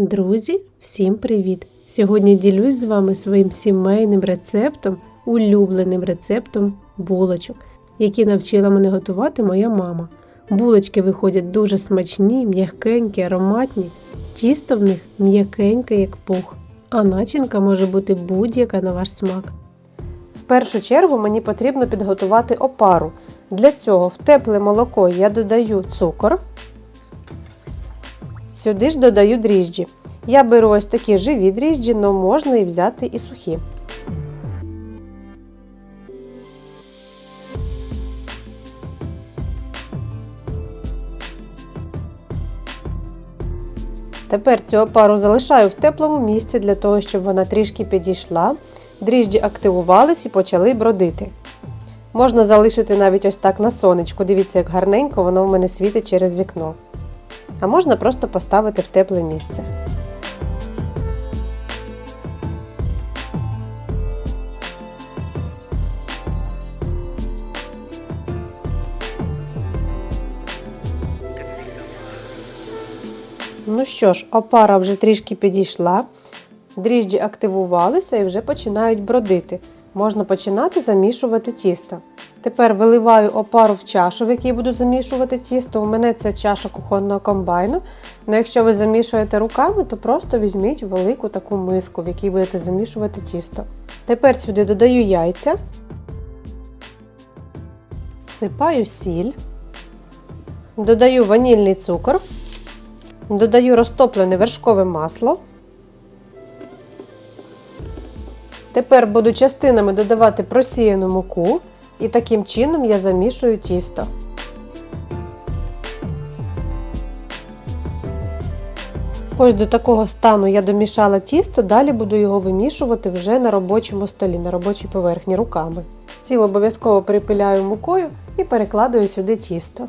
Друзі, всім привіт! Сьогодні ділюсь з вами своїм сімейним рецептом, улюбленим рецептом булочок, які навчила мене готувати моя мама. Булочки виходять дуже смачні, м'якенькі, ароматні. Тісто в них м'якеньке, як пух, а начинка може бути будь-яка на ваш смак. В першу чергу мені потрібно підготувати опару. Для цього в тепле молоко я додаю цукор. Сюди ж додаю дріжджі. Я беру ось такі живі дріжджі, але можна і взяти і сухі. Тепер цю опару залишаю в теплому місці для того, щоб вона трішки підійшла. Дріжджі активувались і почали бродити. Можна залишити навіть ось так на сонечку. Дивіться, як гарненько воно в мене світить через вікно. А можна просто поставити в тепле місце. Ну що ж, опара вже трішки підійшла, дріжджі активувалися і вже починають бродити. Можна починати замішувати тісто. Тепер виливаю опару в чашу, в якій буду замішувати тісто. У мене це чаша кухонного комбайну. Ну, якщо ви замішуєте руками, то просто візьміть велику таку миску, в якій будете замішувати тісто. Тепер сюди додаю яйця, всипаю сіль, додаю ванільний цукор, додаю розтоплене вершкове масло. Тепер буду частинами додавати просіяну муку і таким чином я замішую тісто. Ось до такого стану я домішала тісто, далі буду його вимішувати вже на робочому столі, на робочій поверхні руками. Стіл обов'язково припиляю мукою і перекладаю сюди тісто.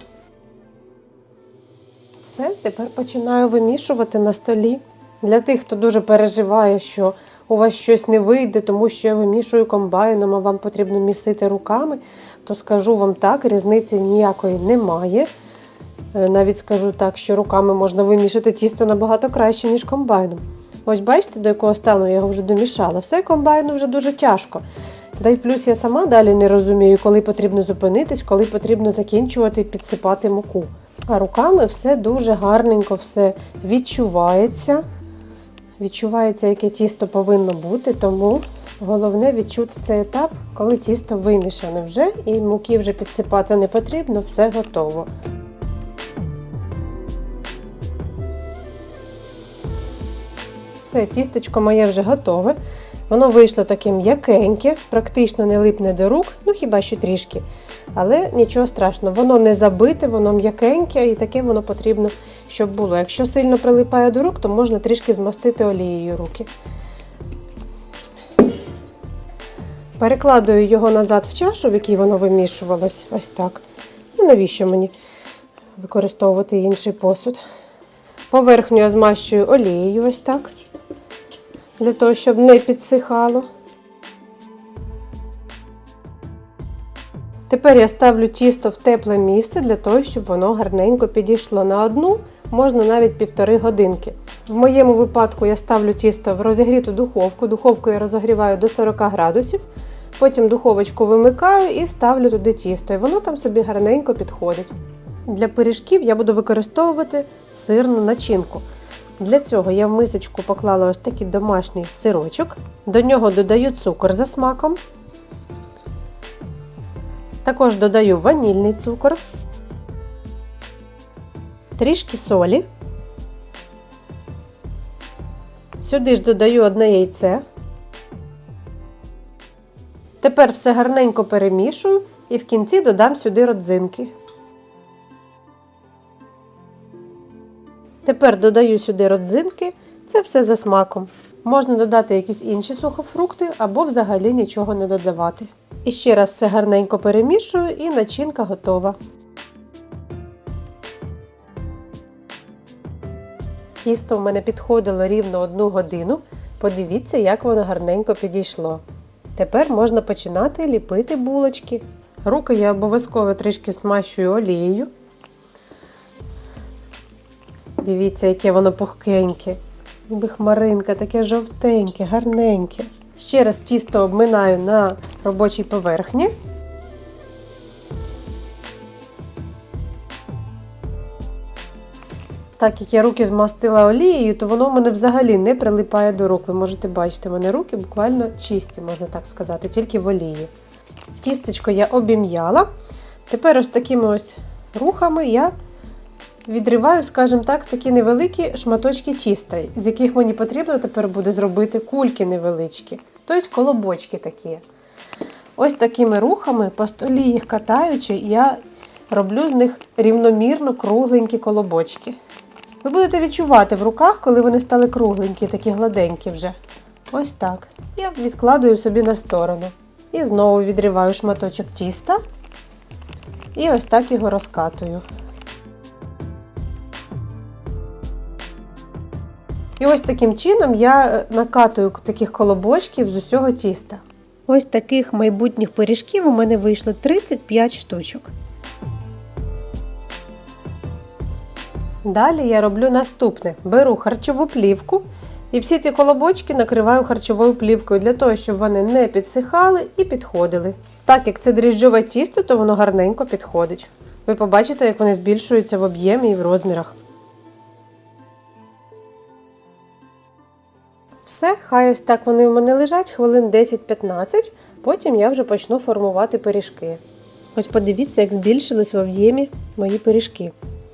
Все, тепер починаю вимішувати на столі. Для тих, хто дуже переживає, що у вас щось не вийде, тому що я вимішую комбайном, а вам потрібно місити руками, то скажу вам так, різниці ніякої немає. Е, Навіть скажу так, що руками можна вимішати тісто набагато краще, ніж комбайном. Ось бачите, до якого стану я його вже домішала. Все комбайну вже дуже тяжко. Да й плюс я сама далі не розумію, коли потрібно зупинитись, коли потрібно закінчувати і підсипати муку. А руками все дуже гарненько, все відчувається. Відчувається, яке тісто повинно бути, тому головне відчути цей етап, коли тісто вимішане вже і муки вже підсипати не потрібно, все готово. Все, тістечко моє вже готове. Воно вийшло таке м'якеньке, практично не липне до рук, ну хіба що трішки. Але нічого страшного, воно не забите, воно м'якеньке і таке воно потрібно, щоб було. Якщо сильно прилипає до рук, то можна трішки змастити олією руки. Перекладаю його назад в чашу, в якій воно вимішувалось, ось так. Ну, навіщо мені використовувати інший посуд? Поверхню я змащую олією, ось так, для того, щоб не підсихало. Тепер я ставлю тісто в тепле місце для того, щоб воно гарненько підійшло на одну, можна навіть півтори годинки. В моєму випадку я ставлю тісто в розігріту духовку. Духовку я розогріваю до 40 градусів, потім духовочку вимикаю і ставлю туди тісто. І воно там собі гарненько підходить. Для пиріжків я буду використовувати сирну начинку. Для цього я в мисочку поклала ось такий домашній сирочок, до нього додаю цукор за смаком. Також додаю ванільний цукор, трішки солі. Сюди ж додаю одне яйце. Тепер все гарненько перемішую і в кінці додам сюди родзинки. Тепер додаю сюди родзинки, це все за смаком. Можна додати якісь інші сухофрукти або взагалі нічого не додавати. І ще раз все гарненько перемішую і начинка готова. Тісто в мене підходило рівно одну годину. Подивіться, як воно гарненько підійшло. Тепер можна починати ліпити булочки. Руки я обов'язково трішки смащую олією. Дивіться, яке воно пухкеньке. ніби хмаринка, таке жовтеньке, гарненьке. Ще раз тісто обминаю на робочій поверхні. Так як я руки змастила олією, то воно в мене взагалі не прилипає до рук. Ви можете бачити, в мене руки буквально чисті, можна так сказати, тільки в олії. Тістечко я обім'яла. Тепер ось такими ось рухами я відриваю, скажімо так, такі невеликі шматочки тіста, з яких мені потрібно тепер буде зробити кульки невеличкі, тобто колобочки такі. Ось такими рухами, по столі їх катаючи, я роблю з них рівномірно кругленькі колобочки. Ви будете відчувати в руках, коли вони стали кругленькі, такі гладенькі вже. Ось так. Я відкладую собі на сторону. І знову відриваю шматочок тіста. І ось так його розкатую. І ось таким чином я е, накатую таких колобочків з усього тіста. Ось таких майбутніх пиріжків у мене вийшло 35 штучок. Далі я роблю наступне: беру харчову плівку і всі ці колобочки накриваю харчовою плівкою для того, щоб вони не підсихали і підходили. Так як це дріжджове тісто, то воно гарненько підходить. Ви побачите, як вони збільшуються в об'ємі і в розмірах. Все, хай ось так вони в мене лежать хвилин 10-15, потім я вже почну формувати пиріжки. Ось подивіться, як збільшились в об'ємі мої пиріжки.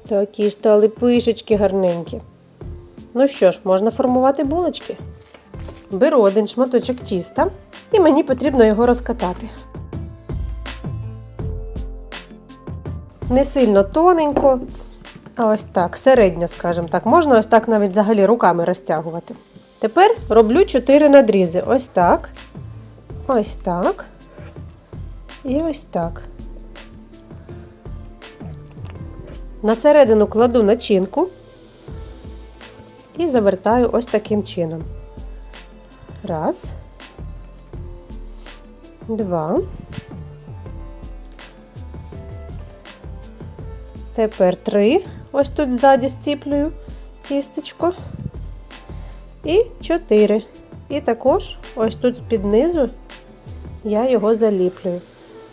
Такі стали пишечки гарненькі. Ну що ж, можна формувати булочки. Беру один шматочок тіста і мені потрібно його розкатати. Не сильно тоненько, а ось так, середньо, скажімо так. Можна ось так навіть взагалі руками розтягувати. Тепер роблю 4 надрізи. Ось так. Ось так. І ось так. На середину кладу начинку і завертаю ось таким чином. Раз. Два. Тепер три. Ось тут ззаді стіплюю тістечко. І 4. І також ось тут під низу я його заліплюю.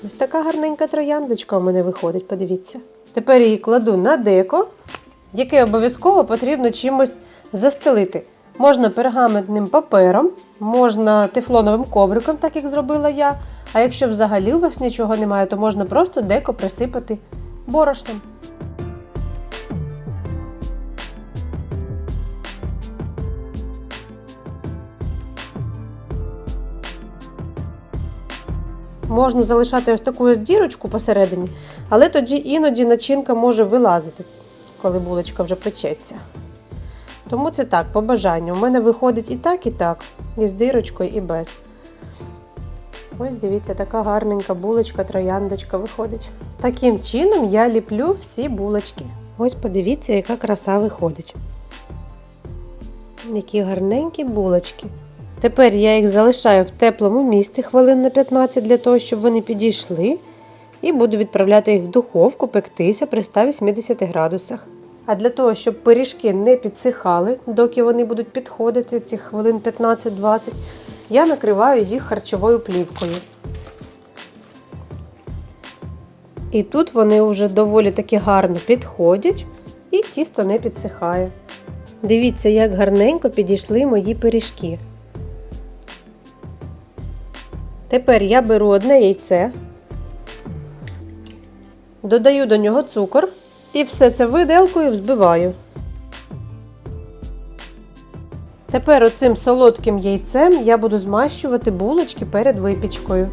Ось така гарненька трояндочка у мене виходить, подивіться. Тепер її кладу на деко, яке обов'язково потрібно чимось застелити. Можна пергаментним папером, можна тефлоновим ковриком, так як зробила я. А якщо взагалі у вас нічого немає, то можна просто деко присипати борошном. Можна залишати ось таку дірочку посередині, але тоді іноді начинка може вилазити, коли булочка вже печеться. Тому це так, по бажанню. У мене виходить і так, і так, і з дирочкою, і без. Ось дивіться, така гарненька булочка, трояндочка виходить. Таким чином я ліплю всі булочки. Ось подивіться, яка краса виходить. Які гарненькі булочки. Тепер я їх залишаю в теплому місці хвилин на 15 для того, щоб вони підійшли. І буду відправляти їх в духовку пектися при 180 градусах. А для того, щоб пиріжки не підсихали, доки вони будуть підходити, ці хвилин 15-20, я накриваю їх харчовою плівкою. І тут вони вже доволі таки гарно підходять і тісто не підсихає. Дивіться, як гарненько підійшли мої пиріжки. Тепер я беру одне яйце, додаю до нього цукор і все це виделкою взбиваю. Тепер оцим солодким яйцем я буду змащувати булочки перед випічкою.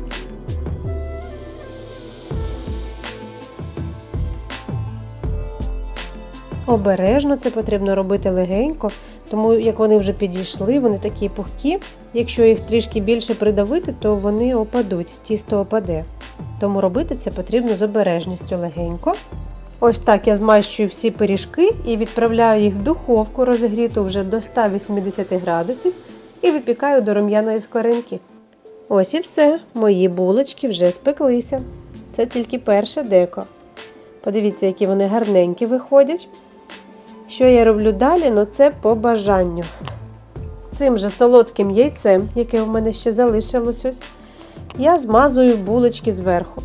Обережно це потрібно робити легенько, тому як вони вже підійшли, вони такі пухкі. Якщо їх трішки більше придавити, то вони опадуть, тісто опаде. Тому робити це потрібно з обережністю легенько. Ось так я змащую всі пиріжки і відправляю їх в духовку, розігріту вже до 180 градусів, і випікаю до рум'яної скоринки. Ось і все, мої булочки вже спеклися. Це тільки перше деко. Подивіться, які вони гарненькі виходять. Що я роблю далі? Ну це по бажанню. цим же солодким яйцем, яке у мене ще залишилось ось, я змазую булочки зверху.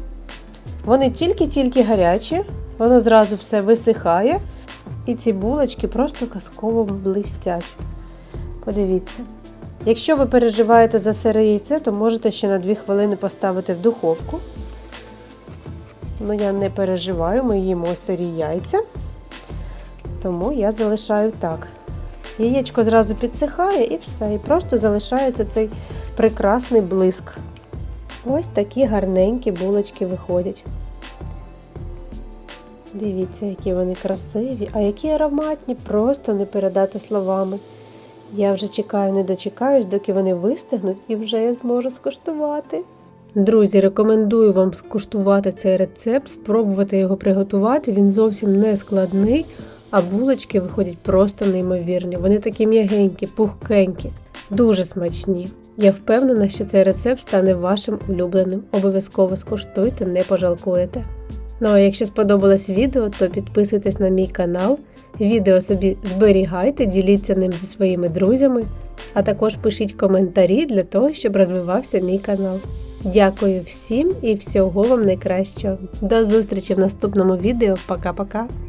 Вони тільки-тільки гарячі, воно зразу все висихає, і ці булочки просто казково блистять. Подивіться. Якщо ви переживаєте за сире яйце, то можете ще на 2 хвилини поставити в духовку. Ну, я не переживаю, ми їмо сирі яйця. Тому я залишаю так. Яєчко зразу підсихає і все. І просто залишається цей прекрасний блиск. Ось такі гарненькі булочки виходять. Дивіться, які вони красиві, а які ароматні, просто не передати словами. Я вже чекаю, не дочекаюсь, доки вони вистигнуть, і вже я зможу скуштувати. Друзі, рекомендую вам скуштувати цей рецепт, спробувати його приготувати. Він зовсім не складний, а булочки виходять просто неймовірні. Вони такі м'ягенькі, пухкенькі, дуже смачні. Я впевнена, що цей рецепт стане вашим улюбленим. Обов'язково скуштуйте, не пожалкуєте. Ну а якщо сподобалось відео, то підписуйтесь на мій канал. Відео собі зберігайте, діліться ним зі своїми друзями, а також пишіть коментарі для того, щоб розвивався мій канал. Дякую всім і всього вам найкращого. До зустрічі в наступному відео. Пока-пока!